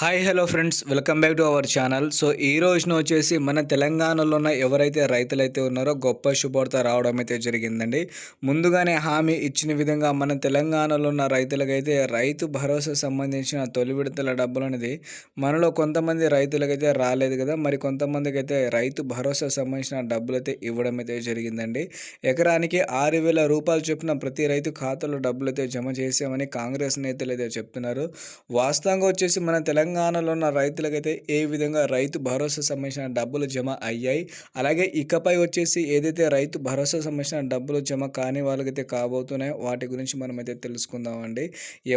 Hi hello friends welcome back to our channel so ఈ రోజున వచ్చేసి మన తెలంగాణలో ఉన్న ఎవరైతే రైతులైతే ఉన్నారో గొప్ప శుభార్త రావడం అయితే జరిగిందండి. ముందుగానే హామీ ఇచ్చిన విధంగా మన తెలంగాణలో ఉన్న రైతులకైతే రైతు భరోసా సంబంధించిన తొలి విడతల డబ్బులు అనేది మనలో కొంతమంది రైతులకైతే రాలేదు కదా. మరి కొంతమందికి అయితే రైతు భరోసా సంబంధించిన డబ్బులు అయితే ఇవ్వడం అయితే జరిగిందండి. ఎకరానికి ఆరు వేల రూపాయలు చొప్పున ప్రతి రైతు ఖాతాలో డబ్బులు అయితే జమ చేసామని కాంగ్రెస్ నేతలు అయితే చెప్తున్నారు. వాస్తవంగా వచ్చేసి మన తెలంగాణ తెలంగాణలో ఉన్న రైతులకైతే ఏ విధంగా రైతు భరోసా సంబంధించిన డబ్బులు జమ అయ్యాయి? అలాగే ఇకపై వచ్చేసి ఏదైతే రైతు భరోసా సంబంధించిన డబ్బులు జమ కాని వాళ్ళకైతే కాబోతున్నాయో వాటి గురించి మనమైతే తెలుసుకుందామండి.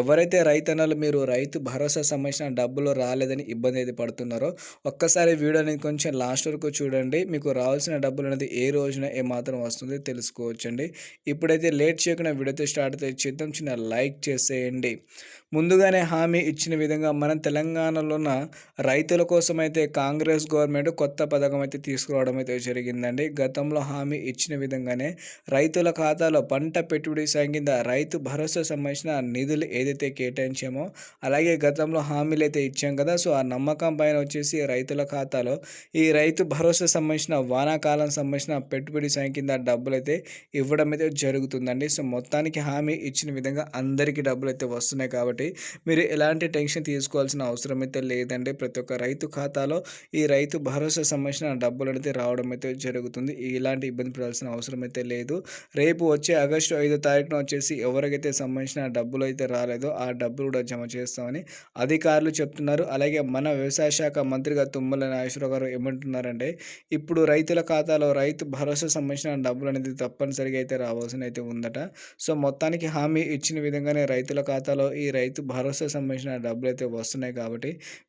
ఎవరైతే రైతన్నలు మీరు రైతు భరోసా సంబంధించిన డబ్బులు రాలేదని ఇబ్బంది అయితే పడుతున్నారో ఒక్కసారి వీడియోని కొంచెం లాస్ట్ వరకు చూడండి. మీకు రావాల్సిన డబ్బులు అనేది ఏ రోజున ఏ మాత్రం వస్తుంది తెలుసుకోవచ్చండి. ఇప్పుడైతే లేట్ చేయకుండా వీడియోతో స్టార్ట్ అయితే చేద్దాం. చిన్న లైక్ చేసేయండి. ముందుగానే హామీ ఇచ్చిన విధంగా మన తెలంగాణలో ఉన్న రైతుల కోసం అయితే కాంగ్రెస్ గవర్నమెంట్ కొత్త పథకం అయితే తీసుకురావడం అయితే జరిగిందండి. గతంలో హామీ ఇచ్చిన విధంగానే రైతుల ఖాతాలో పంట పెట్టుబడి సాయం కింద రైతు భరోసా సంబంధించిన నిధులు ఏదైతే కేటాయించామో అలాగే గతంలో హామీలు అయితే ఇచ్చాం కదా సో ఆ నమ్మకం పైన వచ్చేసి రైతుల ఖాతాలో ఈ రైతు భరోసా సంబంధించిన వానాకాలం సంబంధించిన పెట్టుబడి సాయం కింద డబ్బులు అయితే ఇవ్వడం అయితే జరుగుతుందండి. సో మొత్తానికి హామీ ఇచ్చిన విధంగా అందరికీ డబ్బులు అయితే వస్తున్నాయి కాబట్టి కాబట్టి మీరు ఎలాంటి టెన్షన్ తీసుకోవాల్సిన అవసరం అయితే లేదండి. ప్రతి ఒక్క రైతు ఖాతాలో ఈ రైతు భరోసా సంబంధించిన డబ్బులు అయితే రావడం అయితే జరుగుతుంది. ఇలాంటి ఇబ్బంది పడాల్సిన అవసరం అయితే లేదు. రేపు వచ్చే ఆగస్టు ఐదో తారీఖున వచ్చేసి ఎవరికైతే సంబంధించిన డబ్బులు అయితే రాలేదో ఆ డబ్బులు కూడా జమ చేస్తామని అధికారులు చెప్తున్నారు. అలాగే మన వ్యవసాయ శాఖ మంత్రిగా తుమ్మల నాగేశ్వరరావు గారు ఏమంటున్నారంటే ఇప్పుడు రైతుల ఖాతాలో రైతు భరోసా సంబంధించిన డబ్బులు అనేది తప్పనిసరిగా అయితే రావాల్సిన అయితే ఉందట. సో మొత్తానికి హామీ ఇచ్చిన విధంగానే రైతుల ఖాతాలో ఈ రైతు భరోసా సంబంధించిన డబ్బులు అయితే వస్తున్నాయి కాబట్టి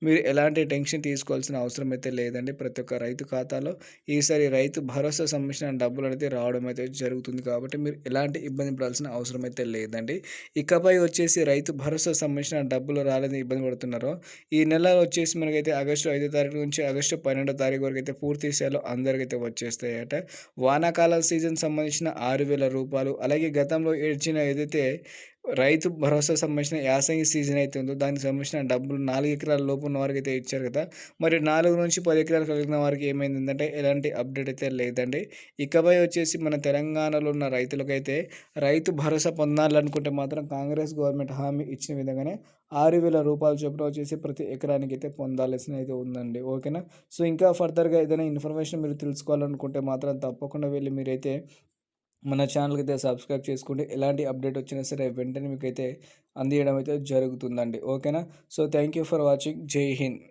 మీరు ఎలాంటి టెన్షన్ తీసుకోవాల్సిన అవసరం అయితే లేదండి. ప్రతి ఒక్క రైతు ఖాతాలో ఈసారి రైతు భరోసా సంబంధించిన డబ్బులు అయితే రావడం అయితే జరుగుతుంది కాబట్టి మీరు ఎలాంటి ఇబ్బంది పడాల్సిన అవసరం అయితే లేదండి. ఇకపై వచ్చేసి రైతు భరోసా సంబంధించిన డబ్బులు రాలేదని ఇబ్బంది పడుతున్నారో ఈ నెల వచ్చేసి మనకైతే ఆగస్టు ఐదో తారీఖు నుంచి ఆగస్టు పన్నెండో తారీఖు వరకు అయితే పూర్తి స్థాయిలో అందరికైతే వచ్చేస్తాయట. వానాకాల సీజన్ సంబంధించిన ఆరు వేల రూపాయలు అలాగే గతంలో ఏడ్చిన ఏదైతే రైతు భరోసా సంబంధించిన యాసంగి సీజన్ అయితే ఉందో దానికి సంబంధించిన డబ్బులు నాలుగు ఎకరాల లోపు ఉన్న వారికి అయితే ఇచ్చారు కదా. మరి నాలుగు నుంచి పది ఎకరాలు కలిగిన వారికి ఏమైందంటే ఎలాంటి అప్డేట్ అయితే లేదండి. ఇకపై వచ్చేసి మన తెలంగాణలో ఉన్న రైతులకైతే రైతు భరోసా పొందాలనుకుంటే మాత్రం కాంగ్రెస్ గవర్నమెంట్ హామీ ఇచ్చిన విధంగానే ఆరు వేల రూపాయల చొప్పున వచ్చేసి ప్రతి ఎకరానికి అయితే పొందాల్సిన అయితే ఉందండి. ఓకేనా? సో ఇంకా ఫర్దర్గా ఏదైనా ఇన్ఫర్మేషన్ మీరు తెలుసుకోవాలనుకుంటే మాత్రం తప్పకుండా వెళ్ళి మీరైతే మన ఛానల్కి అయితే సబ్స్క్రైబ్ చేసుకుంటే ఎలాంటి అప్డేట్ వచ్చినా సరే వెంటనే మీకు అయితే అందియడం అయితే జరుగుతుందండి. ఓకేనా? So thank you for watching. జై హింద్.